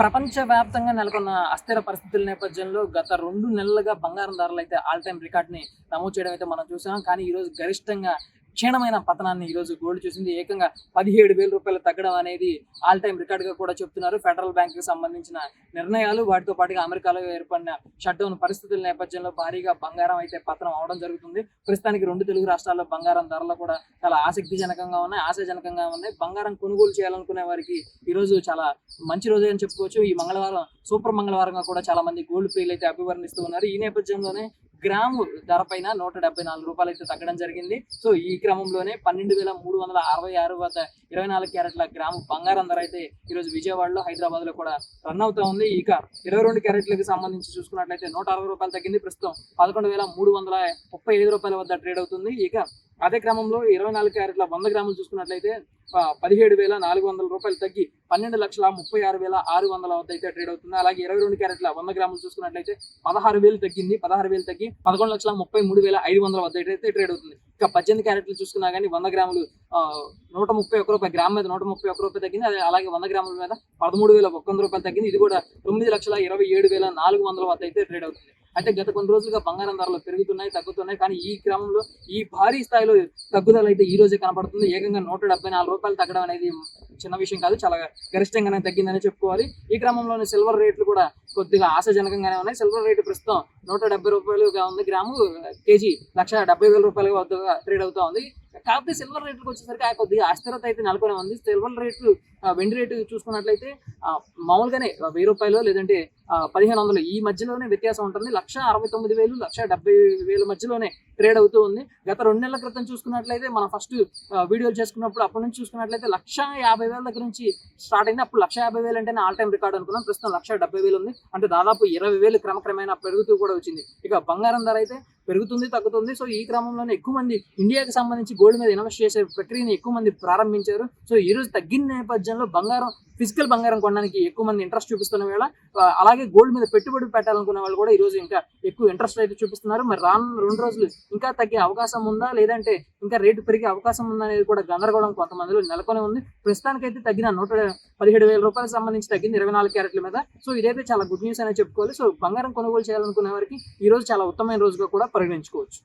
ప్రపంచవ్యాప్తంగా నెలకొన్న అస్థిర పరిస్థితుల నేపథ్యంలో గత రెండు నెలలుగా బంగారం ధరలు అయితే ఆల్ టైమ్ రికార్డ్ని నమోదు చేయడం అయితే మనం చూసాం. కానీ ఈరోజు గరిష్టంగా క్షీణమైన పతనాన్ని ఈ రోజు గోల్డ్ చూసింది. ఏకంగా పదిహేడు వేల రూపాయలు తగ్గడం అనేది ఆల్ టైమ్ రికార్డ్గా కూడా చెప్తున్నారు. ఫెడరల్ బ్యాంక్కి సంబంధించిన నిర్ణయాలు వాటితో పాటుగా అమెరికాలో ఏర్పడిన షట్డౌన్ పరిస్థితుల నేపథ్యంలో భారీగా బంగారం అయితే పతనం అవడం జరుగుతుంది. ప్రస్తుతానికి రెండు తెలుగు రాష్ట్రాల్లో బంగారం ధరలు కూడా చాలా ఆసక్తిజనకంగా ఉన్నాయి ఆశాజనకంగా ఉన్నాయి. బంగారం కొనుగోలు చేయాలనుకునే వారికి ఈ రోజు చాలా మంచి రోజు అని చెప్పుకోవచ్చు. ఈ మంగళవారం సూపర్ మంగళవారంగా కూడా చాలా మంది గోల్డ్ ప్రియులు అయితే అభివర్ణిస్తూ ఉన్నారు. ఈ నేపథ్యంలోనే గ్రాము ధర పైన నూట డెబ్బై నాలుగు రూపాయలు అయితే తగ్గడం జరిగింది. సో ఈ క్రమంలోనే పన్నెండు వేల మూడు వందల అరవై ఆరు వద్ద ఇరవై నాలుగు క్యారెట్ల గ్రాము బంగారం ధర అయితే ఈరోజు విజయవాడలో హైదరాబాద్లో కూడా రన్ అవుతా ఉంది. ఇక ఇరవై రెండు క్యారెట్లకు సంబంధించి చూసుకున్నట్లయితే నూట అరవై రూపాయలు తగ్గింది. ప్రస్తుతం పదకొండు వేల మూడు వందల ముప్పై ఐదు రూపాయల వద్ద ట్రేడ్ అవుతుంది. ఇక అదే క్రమంలో ఇరవై నాలుగు క్యారెట్ల వంద గ్రాములు చూసుకున్నట్లయితే పదిహేడు వేల నాలుగు వందల రూపాయలు తగ్గి పన్నెండు లక్షల ముప్పై ఆరు వేల ఆరు వందల వద్ద అయితే ట్రేడ్ అవుతుంది. అలాగే ఇరవై రెండు క్యారెట్ల వంద గ్రాములు చూసుకున్నట్లయితే పదహారు వేలు తగ్గింది. పదహారు వేలు తగ్గి పదకొండు లక్షల ముప్పై మూడు వేల ఐదు వందల వద్ద అయితే ట్రేడ్ అవుతుంది. ఇక పద్దెనిమిది క్యారెట్లు చూసుకున్నా కానీ వంద గ్రాములు నూట ముప్పై ఒక్క రూపాయి గ్రామ్ మీద నూట ముప్పై ఒక్క రూపాయి తగ్గింది. అలాగే వంద గ్రాముల మీద పదమూడు వేల ఒక్క వంద రూపాయలు తగ్గింది. ఇది కూడా తొమ్మిది లక్షల ఇరవై ఏడు వేల నాలుగు వందల వద్ద అయితే ట్రేడ్ అవుతుంది. అయితే గత కొన్ని రోజులుగా బంగారం ధరలు పెరుగుతున్నాయి తగ్గుతున్నాయి. కానీ ఈ క్రమంలో ఈ భారీ స్థాయిలో తగ్గుదల అయితే ఈ రోజే కనపడుతుంది. ఏకంగా నూట డెబ్బై నాలుగు రూపాయలు తగ్గడం అనేది చిన్న విషయం కాదు. చాలా గరిష్టంగానే తగ్గిందని చెప్పుకోవాలి. ఈ క్రమంలోనే సిల్వర్ రేట్లు కూడా కొద్దిగా ఆశాజనకంగానే ఉన్నాయి. సిల్వర్ రేటు ప్రస్తుతం నూట డెబ్బై రూపాయలుగా ఉంది. గ్రాము కేజీ లక్ష డెబ్బై వేల రూపాయలుగా వద్దగా ట్రేడ్ అవుతా ఉంది. కాకపోతే సిల్వర్ రేట్లకు వచ్చేసరికి ఆ కొద్దిగా అస్థిరత అయితే నెలకొని ఉంది. సిల్వర్ రేట్లు వెండి రేటు చూసుకున్నట్లయితే మామూలుగానే వెయ్యి రూపాయలు లేదంటే పదిహేను వందలు ఈ మధ్యలోనే వ్యత్యాసం ఉంటుంది. లక్ష అరవై తొమ్మిది వేలు లక్ష డెబ్బై వేల మధ్యలోనే ట్రేడ్ అవుతూ ఉంది. గత రెండు నెలల క్రితం చూసుకున్నట్లయితే మనం ఫస్ట్ వీడియోలు చేసుకున్నప్పుడు అప్పటి నుంచి చూసుకున్నట్లయితే లక్ష యాభై వేల దగ్గర నుంచి స్టార్ట్ అయింది. అప్పుడు లక్ష యాభై వేలు అంటేనే ఆల్ టైం రికార్డ్ అనుకున్నాం. ప్రస్తుతం లక్ష డెబ్బై వేలు ఉంది. అంటే దాదాపు ఇరవై వేలు క్రమక్రమేణా పెరుగుతూ కూడా వచ్చింది. ఇక బంగారం ధర అయితే పెరుగుతుంది తగ్గుతుంది. సో ఈ క్రమంలోనే ఎక్కువ మంది ఇండియాకి సంబంధించి గోల్డ్ మీద ఇన్వెస్ట్ చేసే ప్రక్రియని ఎక్కువ మంది ప్రారంభించారు. సో ఈ రోజు తగ్గిన నేపథ్యంలో బంగారం ఫిజికల్ బంగారం కొనడానికి ఎక్కువ మంది ఇంట్రెస్ట్ చూపిస్తున్న వేళ అలాగే గోల్డ్ మీద పెట్టుబడి పెట్టాలనుకున్న వాళ్ళు కూడా ఈ రోజు ఇంకా ఎక్కువ ఇంట్రెస్ట్ అయితే చూపిస్తున్నారు. మరి రానున్న రెండు రోజులు ఇంకా తగ్గే అవకాశం ఉందా? లేదంటే ఇంకా రేటు పెరిగే అవకాశం ఉందా అనేది కూడా గందరగోళం కొంతమందిలో నెలకొని ఉంది. ప్రస్తుతానికైతే తగ్గిన నూట పదిహేడు వేల రూపాయలకు సంబంధించి తగ్గింది ఇరవై నాలుగు క్యారెట్ల మీద. సో ఇదైతే చాలా గుడ్ న్యూస్ అనే చెప్పుకోవాలి. సో బంగారం కొనుగోలు చేయాలనుకునే వారికి ఈ రోజు చాలా ఉత్తమమైన రోజుగా కూడా పరిగణించుకోవచ్చు.